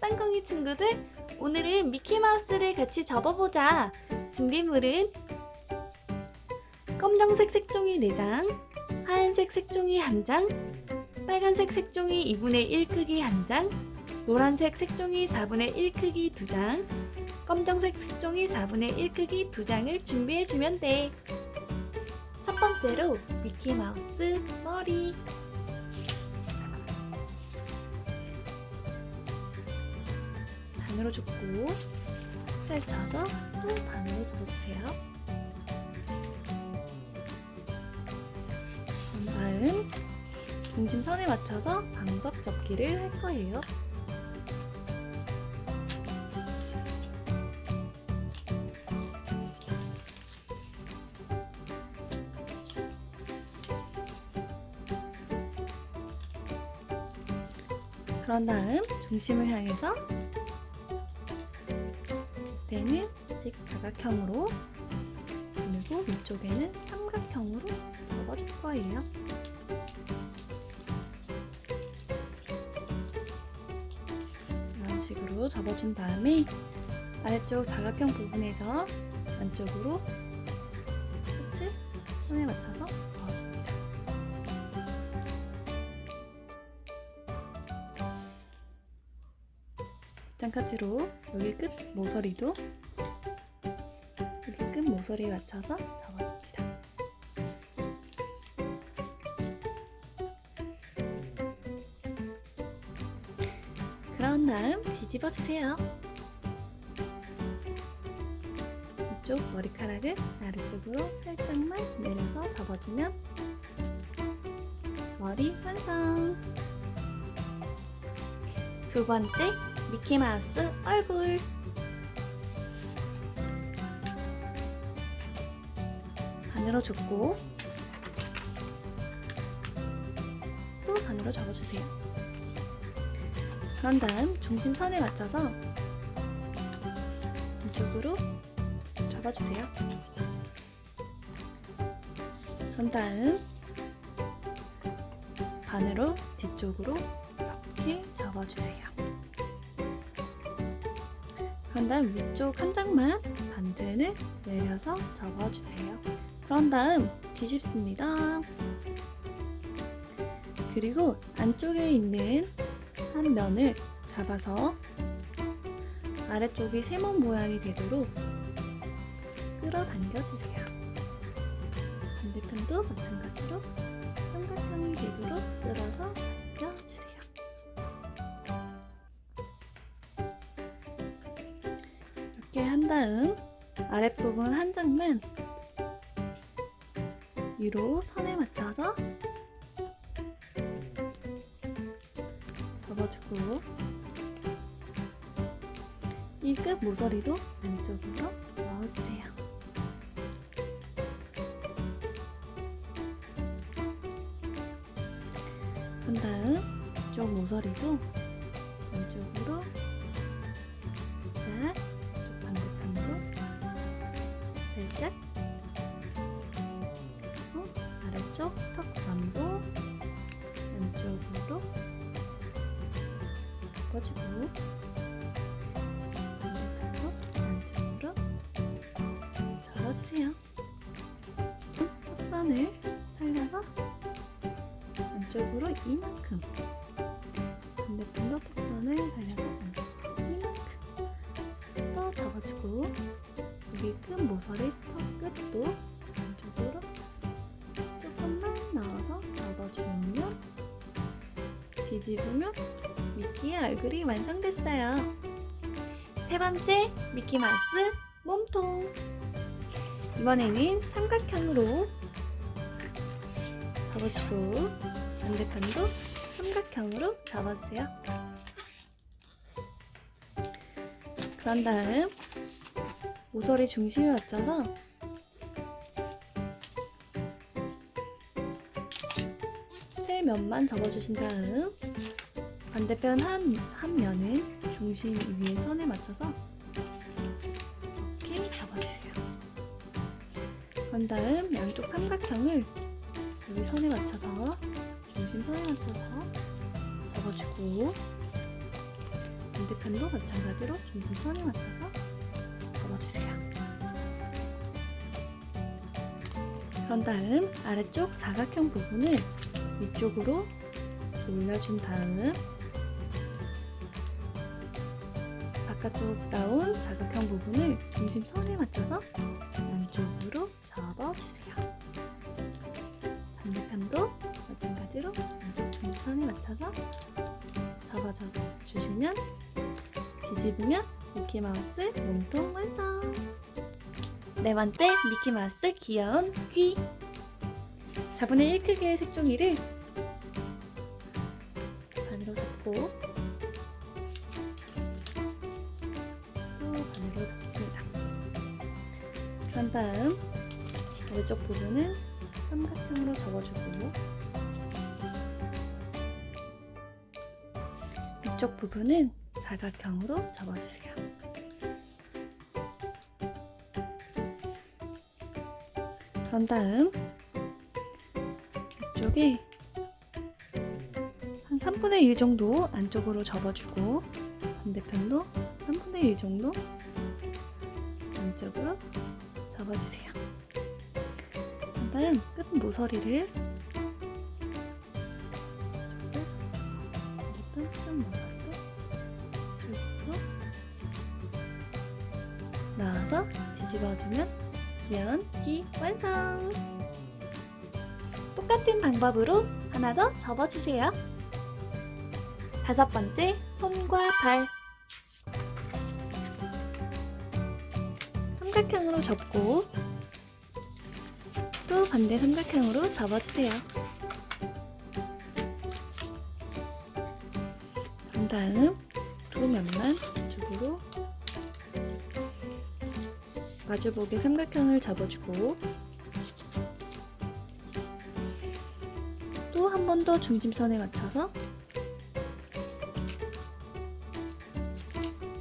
땅콩이 친구들 오늘은 미키마우스를 같이 접어보자. 준비물은 검정색 색종이 4장 하얀색 색종이 1장 빨간색 색종이 2분의 1 크기 1장 노란색 색종이 4분의 1 크기 2장 검정색 색종이 4분의 1 크기 2장을 준비해주면 돼. 첫 번째로 미키마우스 머리 반으로 접고 펼쳐서 또 반으로 접어주세요. 다음 중심선에 맞춰서 방석 접기를 할 거예요. 그런 다음 중심을 향해서 때는 직사각형으로 그리고 위쪽에는 삼각형으로 접어줄 거예요. 이런 식으로 접어준 다음에 아래쪽 사각형 부분에서 안쪽으로 끝을 손에 맞춰서 장까지로 여기 끝 모서리도 여기 끝 모서리에 맞춰서 접어줍니다. 그런 다음 뒤집어 주세요. 이쪽 머리카락을 아래쪽으로 살짝만 내려서 접어주면 머리 완성! 두 번째 미키마우스 얼굴 반으로 접고 또 반으로 접어주세요. 그런 다음 중심선에 맞춰서 이쪽으로 접어주세요. 그런 다음 반으로 뒤쪽으로 이렇게 접어주세요. 그런 다음 위쪽 한 장만 반대를 내려서 접어주세요. 그런 다음 뒤집습니다. 그리고 안쪽에 있는 한 면을 잡아서 아래쪽이 세모 모양이 되도록 끌어당겨주세요. 반대편도 마찬가지로 삼각형이 되도록 끌어서 아랫부분 한 장만 위로 선에 맞춰서 접어주고 이 끝 모서리도 안쪽으로 넣어주세요. 그 다음 이쪽 모서리도 안쪽으로 꺾어주고 반대편도 안쪽으로 접어주세요. 턱선을 살려서 안쪽으로 이만큼 반대편도 턱선을 살려서 이만큼 또 접어주고 여기 끝 모서리 턱 끝도 안쪽으로 조금만 넣어서 접어주면요 뒤집으면 미키의 얼굴이 완성됐어요 세 번째 미키마우스 몸통 이번에는 삼각형으로 접어주고 반대편도 삼각형으로 접어주세요. 그런 다음 모서리 중심에 맞춰서 세 면만 접어주신 다음 반대편 한, 한 면은 중심 위에 선에 맞춰서 이렇게 접어주세요. 그런 다음 양쪽 삼각형을 여기 선에 맞춰서 중심 선에 맞춰서 접어주고 반대편도 마찬가지로 중심 선에 맞춰서 접어주세요. 그런 다음 아래쪽 사각형 부분을 위쪽으로 올려준 다음 바깥쪽 나온 사각형 부분을 중심선에 맞춰서 안쪽으로 접어주세요. 반대편도 마찬가지로 안쪽 중심선에 맞춰서 접어줘 주시면 뒤집으면 미키마우스 몸통 완성! 네 번째 미키마우스 귀여운 귀 4분의 1 크기의 색종이를 아래쪽 부분은 삼각형으로 접어주고 위쪽 부분은 사각형으로 접어주세요. 그런 다음 이쪽에 한 3분의 1 정도 안쪽으로 접어주고 반대편도 3분의 1 정도 안쪽으로 접어주세요. 다음 끝 모서리를 넣어서 뒤집어주면 귀여운 귀 완성! 똑같은 방법으로 하나 더 접어주세요. 다섯 번째, 손과 발. 삼각형으로 접고 또 반대 삼각형으로 접어주세요. 그런 다음 두 면만 이쪽으로 마주보게 삼각형을 접어주고 또 한 번 더 중심선에 맞춰서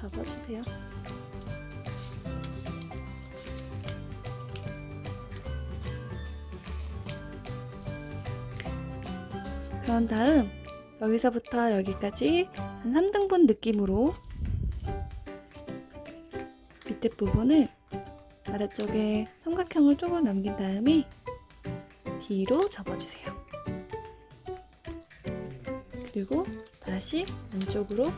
접어주세요. 그런 다음 여기서부터 여기까지 한 3등분 느낌으로 밑에 부분을 아래쪽에 삼각형을 조금 남긴 다음에 뒤로 접어주세요. 그리고 다시 왼쪽으로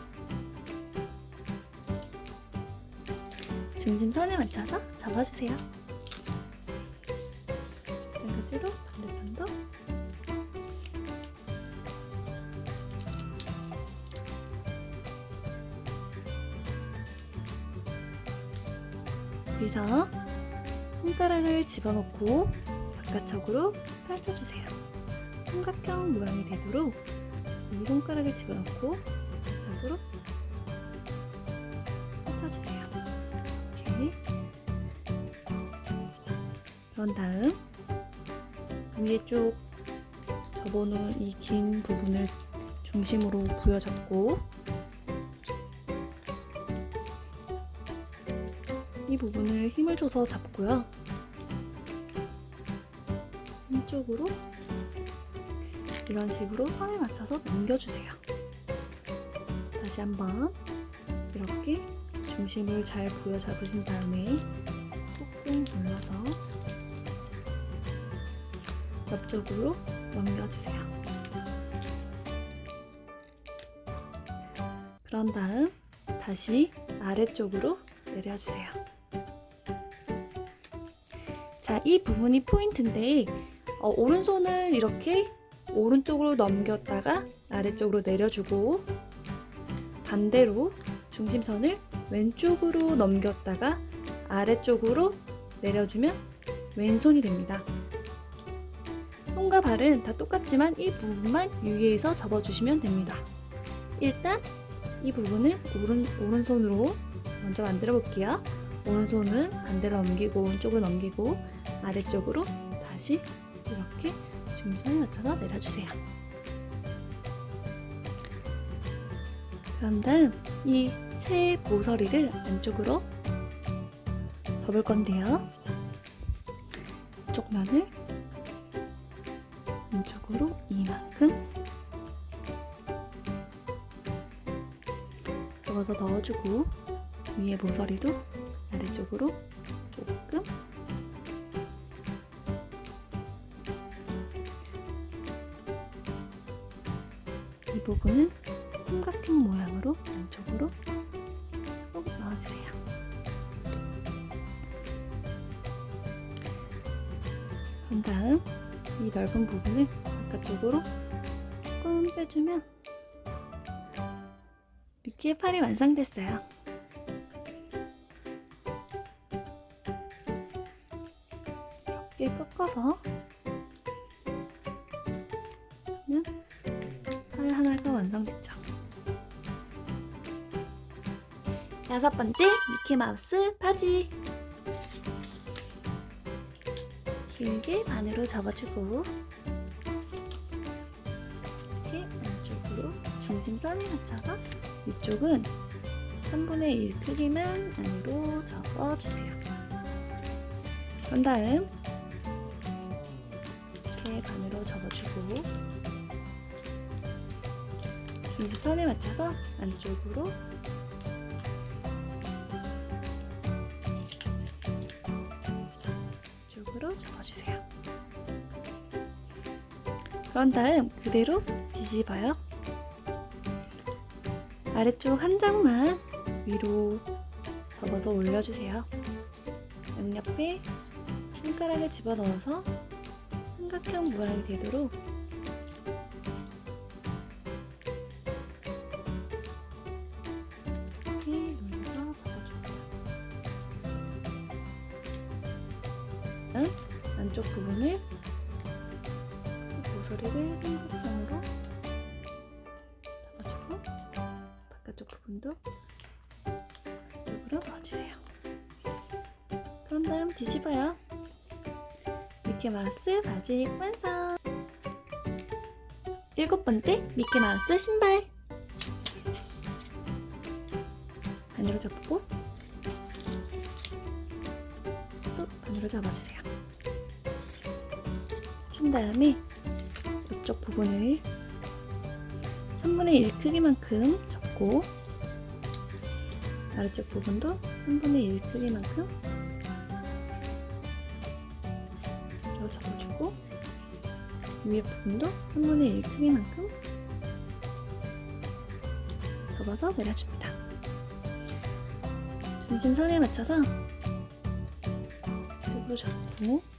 중심선에 맞춰서 접어주세요. 마찬가지로 반대편도 여기서 손가락을 집어넣고 바깥쪽으로 펼쳐주세요. 삼각형 모양이 되도록 이 손가락을 집어넣고 바깥쪽으로 펼쳐주세요. 이렇게. 그런 다음 위에 쪽 접어놓은 이 긴 부분을 중심으로 부여잡고 이 부분을 힘을 줘서 잡고요. 한쪽으로 이런 식으로 선에 맞춰서 넘겨주세요. 다시 한번 이렇게 중심을 잘 부여잡으신 다음에 꾹꾹 눌러서 옆쪽으로 넘겨주세요. 그런 다음 다시 아래쪽으로 내려주세요. 자, 이 부분이 포인트인데 어, 오른손은 이렇게 오른쪽으로 넘겼다가 아래쪽으로 내려주고 반대로 중심선을 왼쪽으로 넘겼다가 아래쪽으로 내려주면 왼손이 됩니다. 손과 발은 다 똑같지만 이 부분만 유의해서 접어주시면 됩니다. 일단 이 부분은 오른, 오른손으로 먼저 만들어 볼게요. 오른손은 반대로 넘기고 오른쪽으로 넘기고 아래쪽으로 다시 이렇게 중심선에 맞춰서 내려주세요. 그런 다음 이 새 모서리를 안쪽으로 접을 건데요. 이쪽 면을 안쪽으로 이만큼 접어서 넣어주고 위에 모서리도 아래쪽으로 부분은 삼각형 모양으로 안쪽으로 쏙 넣어주세요. 그런 다음 이 넓은 부분을 바깥쪽으로 조금 빼주면 미키의 팔이 완성됐어요. 이렇게 꺾어서 여섯 번째 미키마우스 바지 길게 반으로 접어주고 이렇게 안쪽으로 중심선에 맞춰서 위쪽은 3분의 1 크기만 안으로 접어주세요. 그런 다음 이렇게 반으로 접어주고 중심선에 맞춰서 안쪽으로 접어주세요. 그런 다음 그대로 뒤집어요. 아래쪽 한 장만 위로 접어서 올려주세요. 양옆에 손가락을 집어넣어서 삼각형 모양이 되도록 안쪽 부분을 모서리를 삼각형으로 잡아주고 바깥쪽 부분도 이쪽으로 넣어주세요. 그런 다음 뒤집어요. 미키마우스 바지 완성! 일곱 번째 미키마우스 신발 반으로 접고 또 반으로 접어주세요. 친 다음에 이쪽 부분을 3분의 1 크기만큼 접고 아래쪽 부분도 3분의 1 크기만큼 이렇게 접어주고 위에 부분도 3분의 1 크기만큼 접어서 내려줍니다. 중심선에 맞춰서 이쪽으로 접고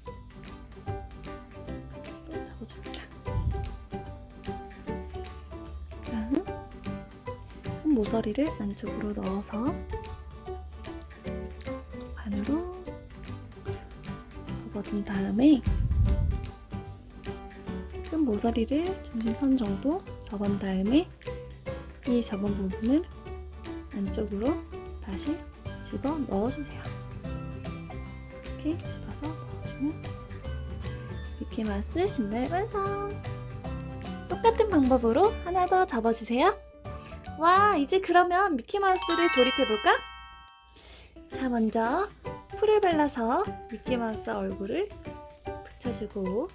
또 접어줍니다. 다음 손 모서리를 안쪽으로 넣어서 반으로 접어준 다음에 큰 모서리를 중심선 정도 접은 다음에 이 접은 부분을 안쪽으로 다시 집어 넣어주세요. 이렇게 미키마우스 신발 완성! 똑같은 방법으로 하나 더 접어주세요. 와, 이제 그러면 미키마우스를 조립해볼까? 자, 먼저 풀을 발라서 미키마우스 얼굴을 붙여주고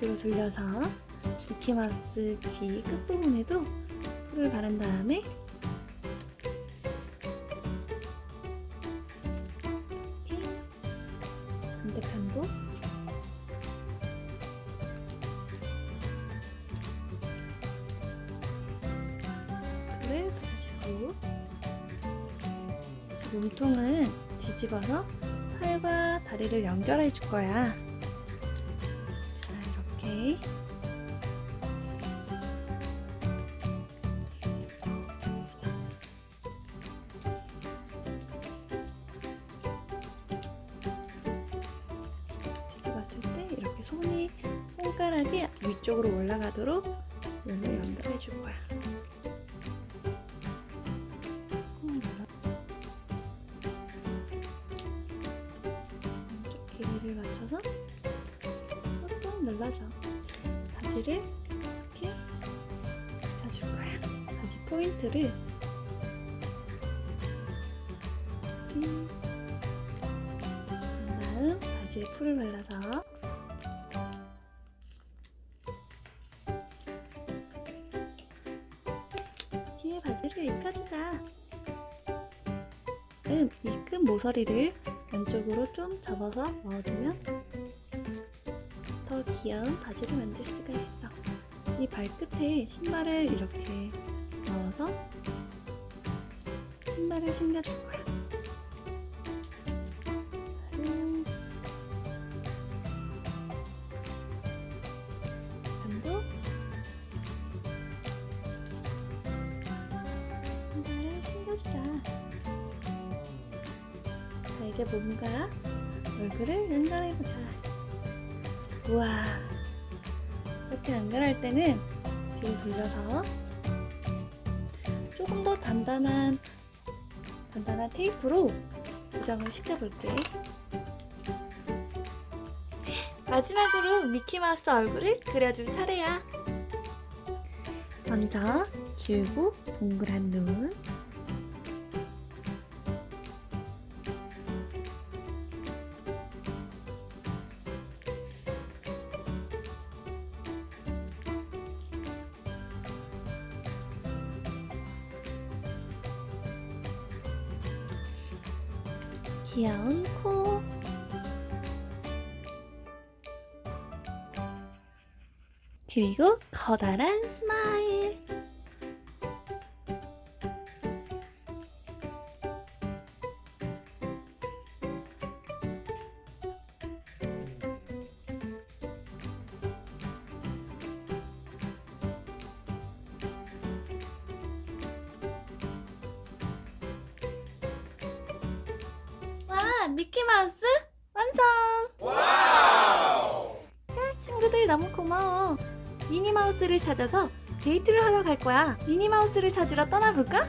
뒤로 돌려서 미키마우스 귀 끝부분에도 풀을 바른 다음에 반대편도 풀을 붙여주고 자, 몸통은 뒤집어서 팔과 다리를 연결해 줄 거야. 손이 손가락이 위쪽으로 올라가도록 눈을 연결해 줄 거야. 왼쪽 길이를 맞춰서 꾹꾹 눌러줘. 바지를 이렇게 펴줄 거야. 바지 포인트를 음, 이큰 모서리를 안쪽으로 좀 접어서 넣어주면 더 귀여운 바지를 만들 수가 있어. 이 발끝에 신발을 이렇게 넣어서 신발을 신겨줄 거야. 이제 몸과 얼굴을 연결해 보자. 우와. 이렇게 연결할 때는 뒤로 돌려서 조금 더 단단한 단단한 테이프로 고정을 시켜볼게. 마지막으로 미키마우스 얼굴을 그려줄 차례야. 먼저 길고 동그란 눈. 그리고 커다란 스마일. 와, 미키마우스 완성! 와! 친구들 너무 고마워. 미니마우스를 찾아서 데이트를 하러 갈 거야. 미니마우스를 찾으러 떠나볼까?